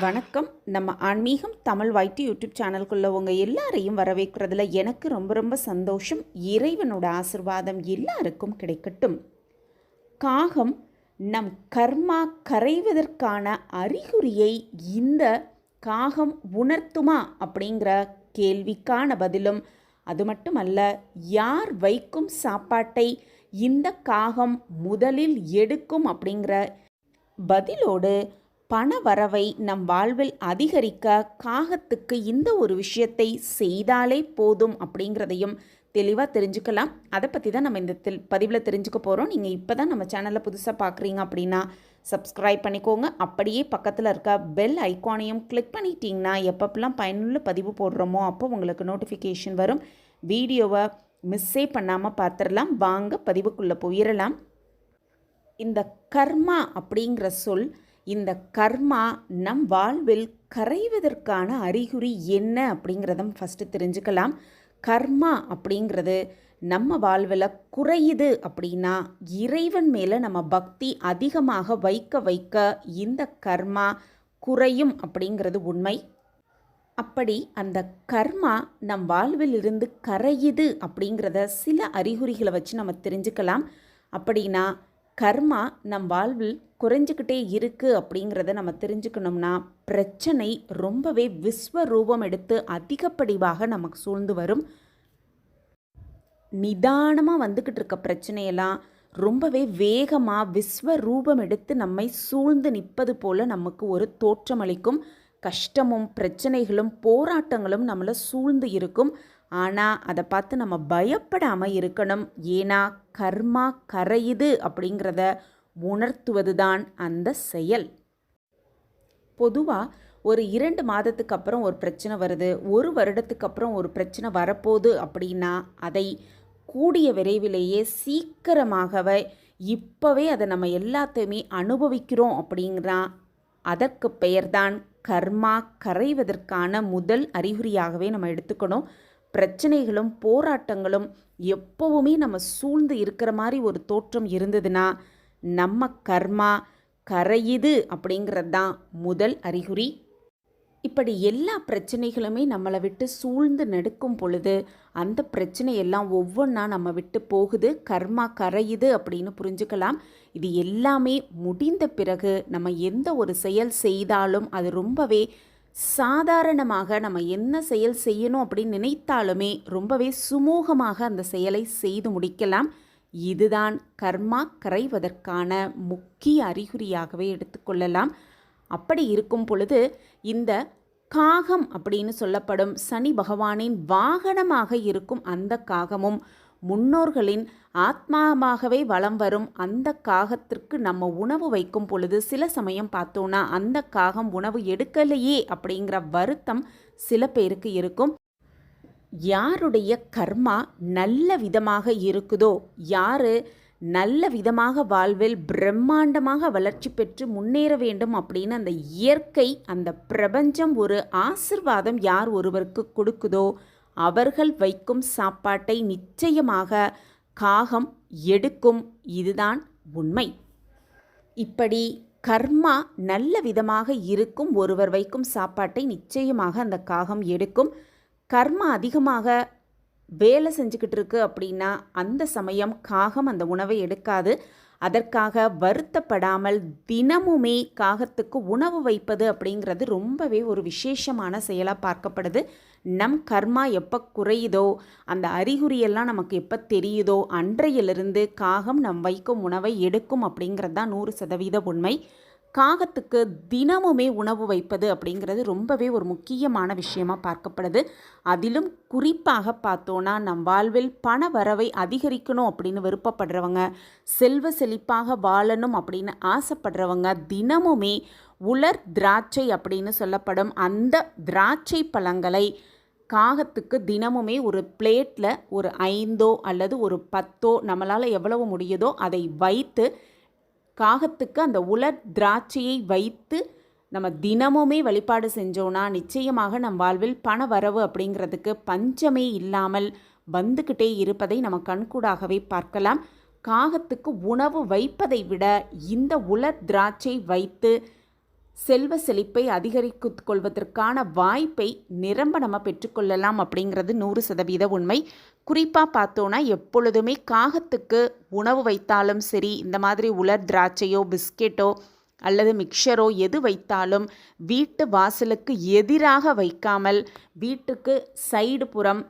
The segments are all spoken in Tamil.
வணக்கம். நம்ம ஆன்மீகம் தமிழ் வைட்டி யூடியூப் சேனலுக்குள்ள உங்கள் எல்லாரையும் வரவேற்கிறதுல எனக்கு ரொம்ப ரொம்ப சந்தோஷம். இறைவனோட ஆசிர்வாதம் எல்லாருக்கும் கிடைக்கட்டும். காகம் நம் கர்மா கரைவதற்கான அறிகுறியை இந்த காகம் உணர்த்துமா அப்படிங்கிற கேள்விக்கான பதிலும் அது மட்டுமல்ல யார் வைக்கும் சாப்பாட்டை இந்த காகம் முதலில் எடுக்கும் அப்படிங்கிற பதிலோடு பண வரவை நம் வாழ்வில் அதிகரிக்க காகத்துக்கு இந்த ஒரு விஷயத்தை செய்தாலே போதும் அப்படிங்கிறதையும் தெளிவாக தெரிஞ்சுக்கலாம். அதை பற்றி தான் நம்ம இந்த தெல் பதிவில் தெரிஞ்சுக்க போகிறோம் நீங்கள் இப்போ தான் நம்ம சேனலை புதுசாக பார்க்குறீங்க அப்படின்னா சப்ஸ்கிரைப் பண்ணிக்கோங்க. அப்படியே பக்கத்தில் இருக்க பெல் ஐக்கானையும் கிளிக் பண்ணிட்டீங்கன்னா எப்பப்பெல்லாம் பயனுள்ள பதிவு போடுறோமோ அப்போ உங்களுக்கு நோட்டிஃபிகேஷன் வரும். வீடியோவை மிஸ்ஸே பண்ணாமல் பார்த்துடலாம் வாங்க பதிவுக்குள்ளே போயிடலாம் இந்த கர்மா அப்படிங்கிற சொல் இந்த கர்மா நம் வாழ்வில் கரைவதற்கான அறிகுறி என்ன அப்படிங்கிறத ஃபஸ்ட்டு தெரிஞ்சுக்கலாம். கர்மா அப்படிங்கிறது நம்ம வாழ்வில் குறையுது அப்படின்னா இறைவன் மேலே நம்ம பக்தி அதிகமாக வைக்க வைக்க இந்த கர்மா குறையும் அப்படிங்கிறது உண்மை. அப்படி அந்த கர்மா நம் வாழ்வில் இருந்து கரையுது அப்படிங்கிறத சில அறிகுறிகளை வச்சு நம்ம தெரிஞ்சுக்கலாம். அப்படின்னா கர்மா நம் வாழ்வில் குறைஞ்சிக்கிட்டே இருக்குது அப்படிங்கிறத நம்ம தெரிஞ்சுக்கணும்னா பிரச்சனை ரொம்பவே விஸ்வரூபம் எடுத்து அதிகப்படிவாக நமக்கு சூழ்ந்து வரும். நிதானமாக வந்துக்கிட்டு இருக்க பிரச்சனையெல்லாம் ரொம்பவே வேகமாக விஸ்வரூபம் எடுத்து நம்மை சூழ்ந்து நிற்பது போல் நமக்கு ஒரு தோற்றமளிக்கும். கஷ்டமும் பிரச்சனைகளும் போராட்டங்களும் நம்மளை சூழ்ந்து இருக்கும். ஆனால் அதை பார்த்து நம்ம பயப்படாமல் இருக்கணும். ஏன்னா கர்மா கரையுது அப்படிங்கிறத உணர்த்துவது தான் அந்த செயல். பொதுவாக ஒரு இரண்டு மாதத்துக்கு அப்புறம் ஒரு பிரச்சனை வருது. ஒரு வருடத்துக்கு அப்புறம் ஒரு பிரச்சனை வரப்போகுது அப்படின்னா அதை கூடிய விரைவிலேயே சீக்கிரமாகவே இப்போவே அதை நம்ம எல்லாத்தையுமே அனுபவிக்கிறோம் அப்படிங்கிறா அதற்கு பெயர்தான் கர்மா கரைவதற்கான முதல் அறிகுறியாகவே நம்ம எடுத்துக்கணும். பிரச்சனைகளும் போராட்டங்களும் எப்போவுமே நம்ம சூழ்ந்து இருக்கிற மாதிரி ஒரு தோற்றம் இருந்ததுன்னா நம்ம கர்மா கரையுது அப்படிங்கிறது தான் முதல் அறிகுறி. இப்படி எல்லா பிரச்சனைகளுமே நம்மளை விட்டு சூழ்ந்து நடுக்கும் பொழுது அந்த பிரச்சனையெல்லாம் ஒவ்வொன்றா நம்ம விட்டு போகுது. கர்மா கரையுது அப்படின்னு புரிஞ்சுக்கலாம். இது எல்லாமே முடிந்த பிறகு நம்ம எந்த ஒரு செயல் செய்தாலும் அது ரொம்பவே சாதாரணமாக நம்ம என்ன செயல் செய்யணும் அப்படின்னு நினைத்தாலுமே ரொம்பவே சுமூகமாக அந்த செயலை செய்து முடிக்கலாம். இதுதான் கர்மா கரைவதற்கான முக்கிய அறிகுறியாகவே எடுத்துக்கொள்ளலாம் அப்படி இருக்கும் பொழுது இந்த காகம் அப்படின்னு சொல்லப்படும் சனி பகவானின் வாகனமாக இருக்கும் அந்த காகமும் முன்னோர்களின் ஆத்மாவாகவே வலம் வரும். அந்த காகத்திற்கு நம்ம உணவு வைக்கும் பொழுது சில சமயம் பார்த்தோன்னா அந்த காகம் உணவு எடுக்கலையே அப்படிங்கிற வருத்தம் சில பேருக்கு இருக்கும். யாருடைய கர்மா நல்ல விதமாக இருக்குதோ யாரு நல்ல விதமாக வாழ்வில் பிரம்மாண்டமாக வளர்ச்சி பெற்று முன்னேற வேண்டும் அப்படின்னு அந்த இயற்கை அந்த பிரபஞ்சம் ஒரு ஆசிர்வாதம் யார் ஒருவருக்கு கொடுக்குதோ அவர்கள் வைக்கும் சாப்பாட்டை நிச்சயமாக காகம் எடுக்கும் இதுதான் உண்மை. இப்படி கர்மா நல்ல விதமாக இருக்கும் ஒருவர் வைக்கும் சாப்பாட்டை நிச்சயமாக அந்த காகம் எடுக்கும். கர்மா அதிகமாக வேலை செஞ்சுக்கிட்டு இருக்கு அப்படின்னா அந்த சமயம் காகம் அந்த உணவை எடுக்காது. அதற்காக வருத்தப்படாமல் தினமுமே காகத்துக்கு உணவு வைப்பது அப்படிங்கிறது ரொம்பவே ஒரு விசேஷமான செயலாக பார்க்கப்படுது. நம் கர்மா எப்போ குறையுதோ அந்த அறிகுறியெல்லாம் நமக்கு எப்போ தெரியுதோ அன்றையிலிருந்து காகம் நம் வைக்கும் உணவை எடுக்கும் அப்படிங்கிறது தான் நூறு சதவீத உண்மை. காகத்துக்கு தினமுமே உணவு வைப்பது அப்படிங்கிறது ரொம்பவே ஒரு முக்கியமான விஷயமாக பார்க்கப்படுது. அதிலும் குறிப்பாக பார்த்தோன்னா நம் வாழ்வில் பண வரவை அதிகரிக்கணும் அப்படின்னு விருப்பப்படுறவங்க செல்வ செழிப்பாக வாழணும் அப்படின்னு ஆசைப்படுறவங்க தினமுமே உலர் திராட்சை அப்படின்னு சொல்லப்படும் அந்த திராட்சை பழங்களை காகத்துக்கு தினமுமே ஒரு பிளேட்டில் ஒரு ஐந்தோ அல்லது ஒரு பத்தோ நம்மளால் எவ்வளவு முடியுதோ அதை வைத்து காகத்துக்கு அந்த உலர் திராட்சையை வைத்து நம்ம தினமுமே வழிபாடு செஞ்சோன்னா நிச்சயமாக நம் வாழ்வில் பண வரவு அப்படிங்கிறதுக்கு பஞ்சமே இல்லாமல் வந்துக்கிட்டே இருப்பதை நம்ம கண்கூடாகவே பார்க்கலாம். காகத்துக்கு உணவு வைப்பதை விட இந்த உலர் திராட்சை வைத்து செல்வ செழிப்பை அதிகரித்து கொள்வதற்கான வாய்ப்பை நிரம்ப நம்ம பெற்றுக்கொள்ளலாம் அப்படிங்கிறது நூறு சதவீத உண்மை. குறிப்பாக பார்த்தோன்னா எப்பொழுதுமே காகத்துக்கு உணவு வைத்தாலும் சரி இந்த மாதிரி உலர் திராட்சையோ பிஸ்கெட்டோ அல்லது மிக்சரோ எது வைத்தாலும் வீட்டு வாசலுக்கு எதிராக வைக்காமல் வீட்டுக்கு சைடு புறம்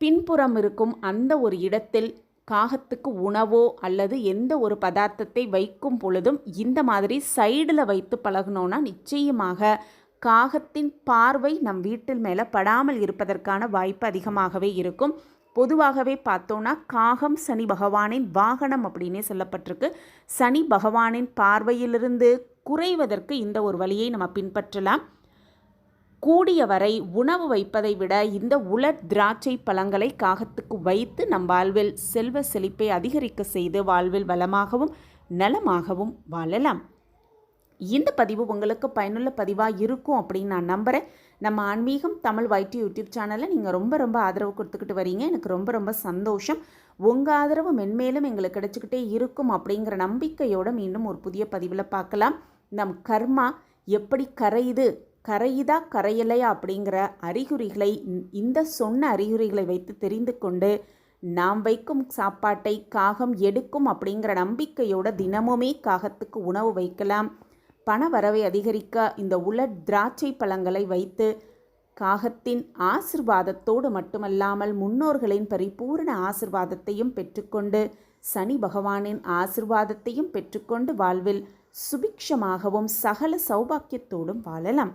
பின்புறம் இருக்கும் அந்த ஒரு இடத்தில் காகத்துக்கு உணவோ அல்லது எந்த ஒரு பதார்த்தத்தை வைக்கும் பொழுதும் இந்த மாதிரி சைடில் வைத்து பழகினோன்னா நிச்சயமாக காகத்தின் பார்வை நம் வீட்டில் மேலே படாமல் இருப்பதற்கான வாய்ப்பு அதிகமாகவே இருக்கும். பொதுவாகவே பார்த்தோன்னா காகம் சனி பகவானின் வாகனம் அப்படின்னே சொல்லப்பட்டிருக்கு. சனி பகவானின் பார்வையிலிருந்து குறைவதற்கு இந்த ஒரு வழியை நம்ம பின்பற்றலாம். கூடிய வரை உணவு வைப்பதை விட இந்த உலர் திராட்சை பழங்களை காகத்துக்கு வைத்து நம் வாழ்வில் செல்வ செழிப்பை அதிகரிக்க செய்து வாழ்வில் வளமாகவும் நலமாகவும் வாழலாம். இந்த பதிவு உங்களுக்கு பயனுள்ள பதிவாக இருக்கும் அப்படின்னு நான் நம்புகிறேன் நம்ம ஆன்மீகம் தமிழ் வைட்டி யூடியூப் சேனலில் நீங்கள் ரொம்ப ரொம்ப ஆதரவு கொடுத்துக்கிட்டு வரீங்க. எனக்கு ரொம்ப ரொம்ப சந்தோஷம். உங்கள் ஆதரவு மென்மேலும் எங்களுக்கு கிடைச்சிக்கிட்டே இருக்கும் அப்படிங்கிற நம்பிக்கையோடு மீண்டும் ஒரு புதிய பதிவில் பார்க்கலாம். நம் கர்மா எப்படி கரையுது? கரையுதா கரையலையா அப்படிங்கிற அறிகுறிகளை இந்த சொன்ன அறிகுறிகளை வைத்து தெரிந்து கொண்டு நாம் வைக்கும் சாப்பாட்டை காகம் எடுக்கும் அப்படிங்கிற நம்பிக்கையோட தினமுமே காகத்துக்கு உணவு வைக்கலாம். பண வரவை அதிகரிக்க இந்த உலர் திராட்சை பழங்களை வைத்து காகத்தின் ஆசிர்வாதத்தோடு மட்டுமல்லாமல் முன்னோர்களின் பரிபூர்ண ஆசிர்வாதத்தையும் பெற்றுக்கொண்டு சனி பகவானின் ஆசிர்வாதத்தையும் பெற்றுக்கொண்டு வாழ்வில் சுபிக்ஷமாகவும் சகல சௌபாக்கியத்தோடும் வாழலாம்.